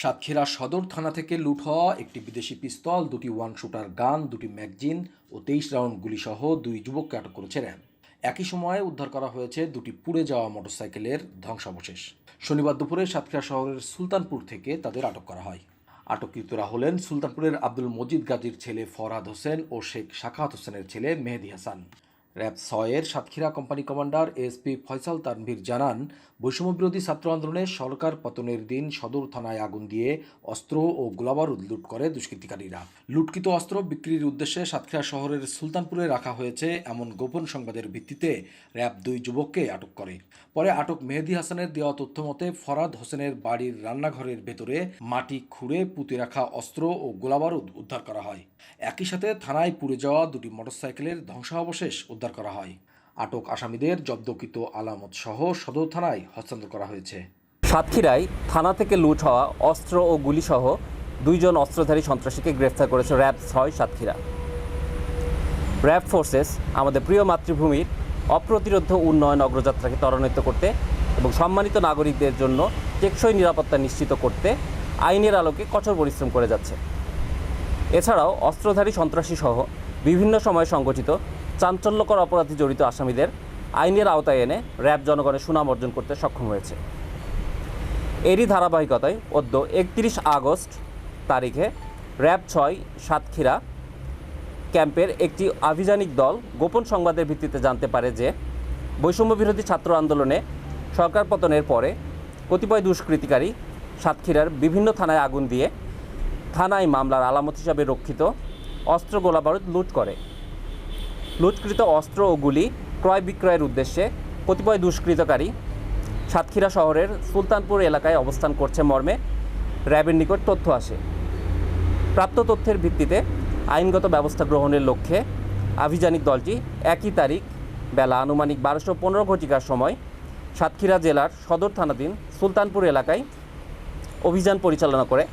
সাতক্ষীরা সদর থানা থেকে লুট হওয়া একটি বিদেশি পিস্তল, দুটি ওয়ান শুটার গান দুটি ম্যাগজিন ও তেইশ রাউন্ড গুলিসহ দুই যুবককে আটক করেছে র্যাব। একই সময়ে উদ্ধার করা হয়েছে দুটি পুড়ে যাওয়া মোটরসাইকেলের ধ্বংসাবশেষ। শনিবার দুপুরে সাতক্ষীরা শহরের সুলতানপুর থেকে তাদের আটক করা হয়। আটককৃতরা হলেন সুলতানপুরের আব্দুল মজিদ গাজীর ছেলে ফরহাদ হোসেন ও শেখ শাখাত হোসেনের ছেলে মেহেদি হাসান। র্যাব ছয়ের Satkhira company commander SP Faisal Tanvir জানান বৈষম্যবিরোধী ছাত্র আন্দোলনে সরকার পতনের দিন সদর থানায় আগুন দিয়ে অস্ত্র ও গোলাবারুদ লুট করে দুষ্কৃতিকারীরা। লুটকৃত অস্ত্র বিক্রির উদ্দেশ্যে সাতক্ষীরা শহরের সুলতানপুরে রাখা হয়েছে এমন গোপন সংবাদের ভিত্তিতে র্যাব দুই যুবককে আটক করে। পরে আটক মেহেদি হাসানের দেওয়া তথ্য মতে ফরাদ হোসেনের বাড়ির রান্নাঘরের ভেতরে মাটি খুঁড়ে পুঁতে রাখা অস্ত্র ও গোলাবারুদ উদ্ধার করা হয়। একই সাথে থানায় পুড়ে যাওয়া দুটি মোটরসাইকেলের ধ্বংসাবশেষ উদ্ধার করা হয়। আটক আসামিদের জব্দকৃত আলামত সহ সদর থানায় হস্তান্তর করা হয়েছে। সাতক্ষীরায় থানা থেকে লুট হওয়া অস্ত্র ও গুলিসহ দুইজন অস্ত্রধারী সন্ত্রাসীকে গ্রেফতার করেছে র্যাব ছয় সাতক্ষীরা। র্যাব ফোর্সেস আমাদের প্রিয় মাতৃভূমির অপ্রতিরোধ উন্নয়ন অগ্রযাত্রাকে ত্বরান্বিত করতে এবং সম্মানিত নাগরিকদের জন্য টেকসই নিরাপত্তা নিশ্চিত করতে আইনের আলোকে কঠোর পরিশ্রম করে যাচ্ছে। এছাড়াও অস্ত্রধারী সন্ত্রাসী সহ বিভিন্ন সময়ে সংগঠিত চাঞ্চল্যকর অপরাধে জড়িত আসামিদের আইনের আওতায় এনে র্যাব জনগণের সুনাম অর্জন করতে সক্ষম হয়েছে। এরই ধারাবাহিকতায় অদ্য একত্রিশ আগস্ট তারিখে র্যাব ছয় সাতক্ষীরা ক্যাম্পের একটি আভিযানিক দল গোপন সংবাদের ভিত্তিতে জানতে পারে যে বৈষম্য বিরোধী ছাত্র আন্দোলনে সরকার পতনের পরে কতিপয় দুষ্কৃতিকারী সাতক্ষীরার বিভিন্ন থানায় আগুন দিয়ে থানায় মামলার আলামত হিসাবে রক্ষিত অস্ত্র গোলাবারুদ লুট করে। লুটকৃত অস্ত্র ও গুলি ক্রয় বিক্রয়ের উদ্দেশ্যে কতিপয় দুষ্কৃতকারী সাতক্ষীরা শহরের সুলতানপুর এলাকায় অবস্থান করছে মর্মে র্যাবের নিকট তথ্য আসে। প্রাপ্ত তথ্যের ভিত্তিতে আইনগত ব্যবস্থা গ্রহণের লক্ষ্যে আভিযানিক দলটি একই তারিখ বেলা আনুমানিক বারোশো পনেরো ঘটিকার সময় সাতক্ষীরা জেলার সদর থানাধীন সুলতানপুর এলাকায় অভিযান পরিচালনা করে।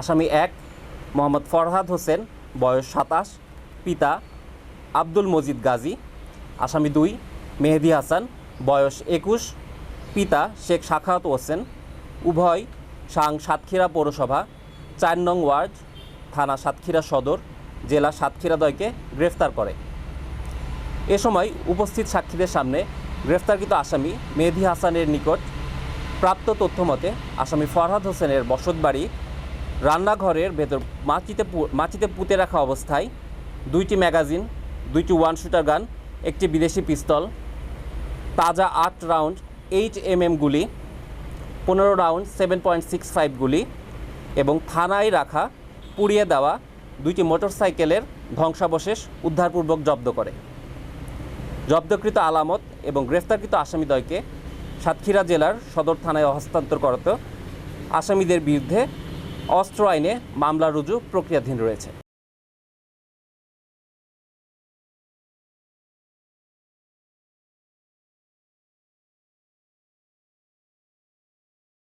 আসামি এক মোহাম্মদ ফরহাদ হোসেন, বয়স সাতাশ, পিতা আব্দুল মজিদ গাজী, আসামি দুই, মেহেদি হাসান, বয়স একুশ, পিতা শেখ শাখাত হোসেন, উভয় সাং সাতক্ষীরা পৌরসভা, চার নং ওয়ার্ড, থানা সাতক্ষীরা সদর, জেলা সাতক্ষীরাদয়কে গ্রেফতার করে। এ সময় উপস্থিত সাক্ষীদের সামনে গ্রেফতারকৃত আসামি মেহেদি হাসানের নিকট প্রাপ্ত তথ্য মতে আসামি ফরহাদ হোসেনের বসতবাড়ি রান্নাঘরের ভেতর মাচিতে মাচিতে পুঁতে রাখা অবস্থায় দুইটি ম্যাগাজিন, দুইটি ওয়ান শুটার গান, একটি বিদেশি পিস্তল, তাজা আট রাউন্ড এইট এম এম গুলি, পনেরো round seven point six five গুলি এবং থানায় রাখা, পুড়িয়ে দেওয়া দুইটি মোটরসাইকেলের ধ্বংসাবশেষ উদ্ধারপূর্বক জব্দ করে। জব্দকৃত আলামত এবং গ্রেফতারকৃত আসামিদ্বয়কে সাতক্ষীরা জেলার সদর থানায় হস্তান্তর করত আসামিদের বিরুদ্ধে অস্ত্র আইনে মামলা রুজু প্রক্রিয়াধীন রয়েছে।